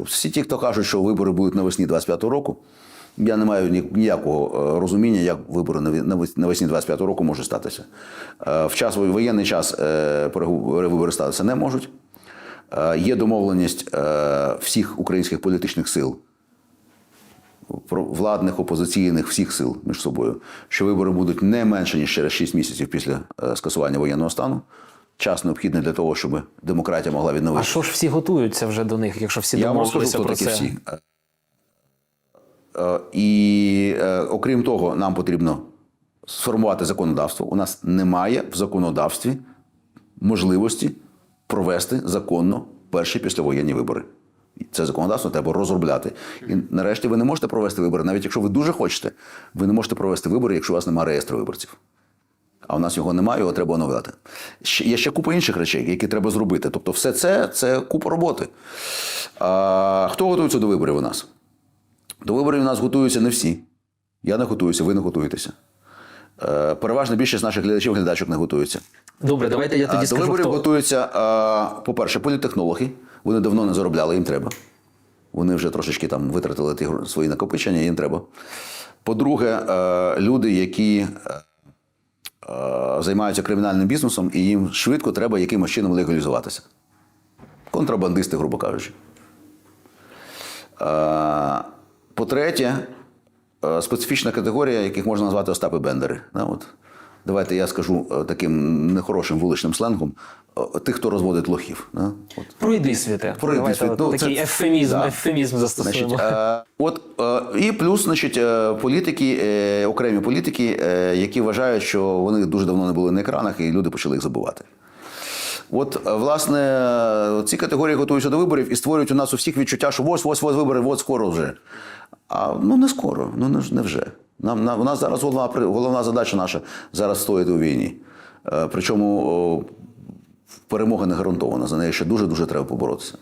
Всі ті, хто кажуть, що вибори будуть навесні 25-го року, я не маю ніякого е, розуміння, як вибори навесні 25-го року можуть статися. Е, В час воєнний час е, переговори статися не можуть. Є домовленість всіх українських політичних сил, владних, опозиційних, всіх сил між собою, що вибори будуть не менше, ніж через 6 місяців після скасування воєнного стану. Час необхідний для того, щоб демократія могла відновитися. А що ж всі готуються вже до них, якщо всі домовилися про це? всі. Е, е, І е, окрім того, нам потрібно сформувати законодавство. У нас немає в законодавстві можливості провести законно перші післявоєнні вибори. І Це законодавство треба розробляти. І нарешті ви не можете провести вибори, навіть якщо ви дуже хочете, ви не можете провести вибори, якщо у вас немає реєстру виборців. А у нас його немає, його треба оновляти. Є ще купа інших речей, які треба зробити. Тобто, все це це купа роботи. А, хто готується до виборів у нас? До виборів у нас готуються не всі. Я не готуюся, ви не готуєтеся. Е, переважна більшість наших глядачів глядачок не готуються. Добре, давайте я А, тоді до виборів Хто... готуються, а, по-перше, політтехнологи. Вони давно не заробляли, їм треба. Вони вже трошечки там витратили ті свої накопичення, їм треба. По-друге, е, люди, які е, займаються кримінальним бізнесом, і їм швидко треба якимось чином легалізуватися. Контрабандисти, грубо кажучи. Е, По-третє, е, специфічна категорія, яких можна назвати Остапи Бендери. От. Давайте я скажу е, таким нехорошим вуличним сленгом: е, тих, хто розводить лохів. Да? От. Пройди світе. Пройди Давайте світ. Ну, такий це- ефемізм, да. ефемізм застосуємо. Значить, е, от, е, і плюс, значить, е, політики, е, окремі політики, е, які вважають, що вони дуже давно не були на екранах, і люди почали їх забувати. От, е, власне, ці категорії готуються до виборів і створюють у нас у всіх відчуття, що ось ось ось вибори, от скоро вже. А ну не скоро, ну не вже. Нам, на у нас зараз головна, головна задача наша зараз стоїти у війні. Е, Причому перемога не гарантована. За неї ще дуже-дуже треба поборотися.